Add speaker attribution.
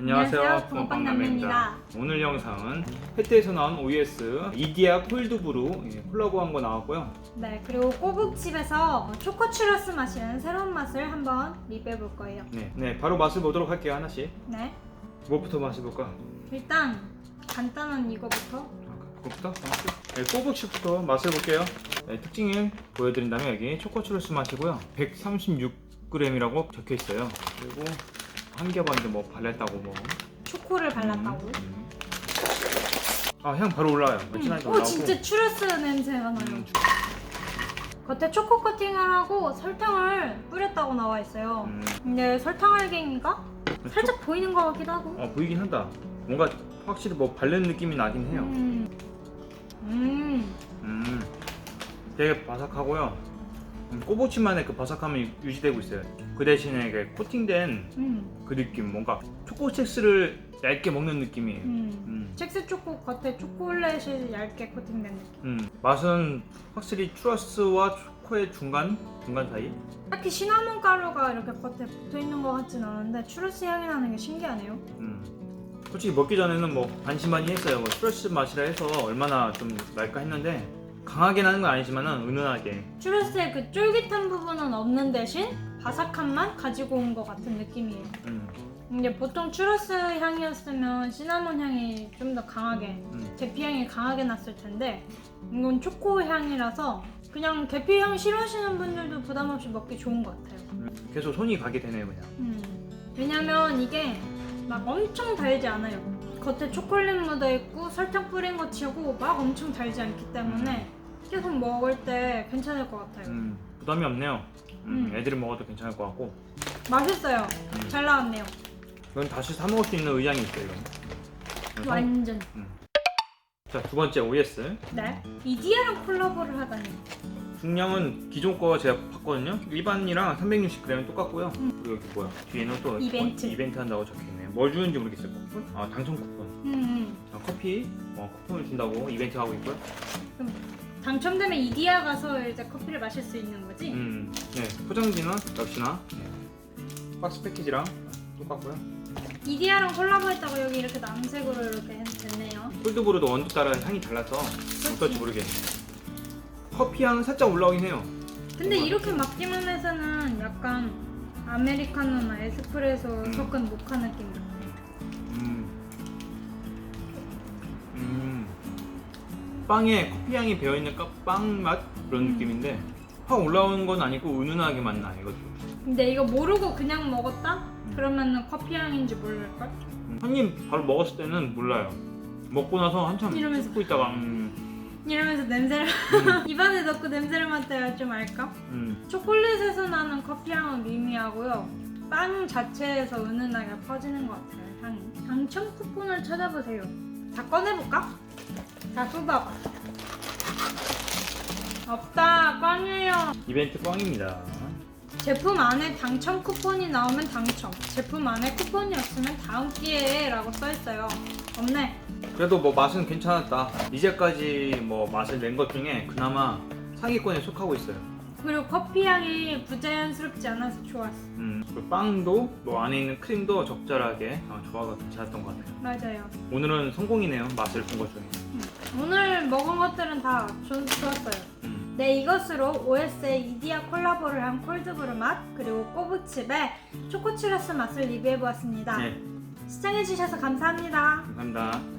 Speaker 1: 안녕하세요.
Speaker 2: 안녕하세요.
Speaker 1: 붕어빵
Speaker 2: 붕어빵남매입니다.
Speaker 1: 남매입니다. 오늘 영상은 페트에서 나온 OES 이디아 콜드브루 예, 콜라보한 거 나왔고요.
Speaker 2: 네, 그리고 꼬북집에서 초코 추러스 마시는 새로운 맛을 한번 리뷰해 볼 거예요.
Speaker 1: 네, 네, 바로 맛을 보도록 할게요 하나씩.
Speaker 2: 네,
Speaker 1: 뭐부터 마셔볼까?
Speaker 2: 일단 간단한 이거부터.
Speaker 1: 아, 그거부터? 아, 네, 꼬북칩부터 맛을 볼게요. 네, 특징을 보여드린다면 여기 초코츄러스 맛이고요. 136g이라고 적혀 있어요. 그리고 한겹 안에 뭐 발랐다고 뭐.
Speaker 2: 초코를 발랐다고.
Speaker 1: 음. 아, 향 바로 올라와요.
Speaker 2: 음.
Speaker 1: 진하게
Speaker 2: 오,
Speaker 1: 올라오고.
Speaker 2: 진짜 추러스 냄새가 나요.
Speaker 1: 음,
Speaker 2: 겉에 초코 코팅을 하고 설탕을 뿌렸다고 나와 있어요.
Speaker 1: 음.
Speaker 2: 근데 설탕 알갱이가 살짝 보이는 것 같기도 하고.
Speaker 1: 어 보이긴 한다. 뭔가 확실히 뭐 바른 느낌이 나긴 해요.
Speaker 2: 음. 음.
Speaker 1: 음, 되게 바삭하고요. 음, 꼬부치만의 그 바삭함이 유지되고 있어요. 그 대신에 그 코팅된
Speaker 2: 음.
Speaker 1: 그 느낌, 뭔가 초코 첵스를 얇게 먹는 느낌이에요.
Speaker 2: 음.
Speaker 1: 음,
Speaker 2: 첵스 초코 겉에 초콜릿이 얇게 코팅된 느낌.
Speaker 1: 음, 맛은 확실히 추러스와 초코의 중간 중간 사이.
Speaker 2: 딱히 시나몬 가루가 이렇게 겉에 붙어 있는 것 같진 않은데 추러스 향이 나는 게 신기하네요.
Speaker 1: 음. 솔직히 먹기 전에는 뭐 반신반의 했어요. 뭐 추러스 맛이라 해서 얼마나 좀 날까 했는데 강하게 나는 건 아니지만은 은은하게.
Speaker 2: 추러스의 그 쫄깃한 부분은 없는 대신 바삭함만 가지고 온 것 같은 느낌이에요.
Speaker 1: 음,
Speaker 2: 근데 보통 추러스 향이었으면 시나몬 향이 좀 더 강하게
Speaker 1: 음.
Speaker 2: 계피 향이 강하게 났을 텐데 이건 초코 향이라서 그냥 계피 향 싫어하시는 분들도 부담 없이 먹기 좋은 것 같아요.
Speaker 1: 음. 계속 손이 가게 되네요, 그냥.
Speaker 2: 음. 왜냐면 이게 막 엄청 달지 않아요. 겉에 초콜릿 묻어 있고 설탕 뿌린 거 치고 막 엄청 달지 않기 때문에 계속 먹을 때 괜찮을 것 같아요.
Speaker 1: 음, 부담이 없네요. 음,
Speaker 2: 음.
Speaker 1: 애들이 먹어도 괜찮을 것 같고.
Speaker 2: 맛있어요.
Speaker 1: 음.
Speaker 2: 잘 나왔네요.
Speaker 1: 이건 다시 사 먹을 수 있는 의향이 있어요. 이건. 그래서-
Speaker 2: 완전.
Speaker 1: 자, 두 번째 OS.
Speaker 2: 네. 이디아랑 콜라보를 하다니.
Speaker 1: 중량은 기존 거 제가 봤거든요. 일반이랑 360g 똑같고요.
Speaker 2: 음.
Speaker 1: 그리고 여기 뭐야? 뒤에는 또
Speaker 2: 이벤트.
Speaker 1: 뭐 이벤트 한다고 적혀 있네요. 뭘 주는지 모르겠어요. 쿠폰? 아, 당첨 쿠폰.
Speaker 2: 음.
Speaker 1: 아, 커피 어, 쿠폰을 준다고 이벤트 하고 있고요.
Speaker 2: 그럼 당첨되면 이디아 가서 이제 커피를 마실 수 있는 거지?
Speaker 1: 음, 네, 포장지는 역시나 네. 박스 패키지랑 똑같고요.
Speaker 2: 이디아랑 콜라보했다고 여기 이렇게 남색으로 이렇게 됐네요.
Speaker 1: 콜드브루도 원두 따라 향이 달라서 어떨지 모르겠네요. 커피 향은 살짝 올라오긴 해요.
Speaker 2: 근데 이렇게 맡기만 해서는 약간 아메리카노나 에스프레소
Speaker 1: 음.
Speaker 2: 섞은 모카 느낌
Speaker 1: 빵에 커피 향이 배어 있는 빵 맛 그런
Speaker 2: 음.
Speaker 1: 느낌인데 확 올라오는 건 아니고 은은하게만 나 이것도.
Speaker 2: 근데 이거 모르고 그냥 먹었다?
Speaker 1: 음.
Speaker 2: 그러면은 커피 향인지 모를걸?
Speaker 1: 음. 한입 바로 먹었을 때는 몰라요. 먹고 나서 한참
Speaker 2: 이러면서-
Speaker 1: 씹고 있다가 음,
Speaker 2: 이러면서 냄새를
Speaker 1: 음,
Speaker 2: 입안에 넣고 냄새를 맡아야 좀 알까?
Speaker 1: 음.
Speaker 2: 초콜릿에서 나는 커피 향은 미미하고요. 빵 자체에서 은은하게 퍼지는 것 같아요, 향이. 당첨 쿠폰을 찾아보세요. 다 꺼내볼까? 자, 쏟아봐. 없다, 꽝이에요.
Speaker 1: 이벤트 꽝입니다.
Speaker 2: 제품 안에 당첨 쿠폰이 나오면 당첨. 제품 안에 쿠폰이 없으면 다음 기회에라고 써있어요. 없네.
Speaker 1: 그래도 뭐 맛은 괜찮았다. 이제까지 뭐 맛을 낸 것 중에 그나마 상위권에 속하고 있어요.
Speaker 2: 그리고 커피 향이 부자연스럽지 않아서 좋았어.
Speaker 1: 음, 그 빵도 뭐 안에 있는 크림도 적절하게 어, 조화가 괜찮았던 것 같아요.
Speaker 2: 맞아요.
Speaker 1: 오늘은 성공이네요. 맛을 본 것 중에.
Speaker 2: 음. 오늘 먹은 것들은 다 좋, 좋았어요.
Speaker 1: 음.
Speaker 2: 네, 이것으로 OS의 이디아 콜라보를 한 콜드브루 맛 그리고 꼬부칩의 초코츄러스 맛을 리뷰해보았습니다.
Speaker 1: 네,
Speaker 2: 시청해주셔서 감사합니다.
Speaker 1: 감사합니다.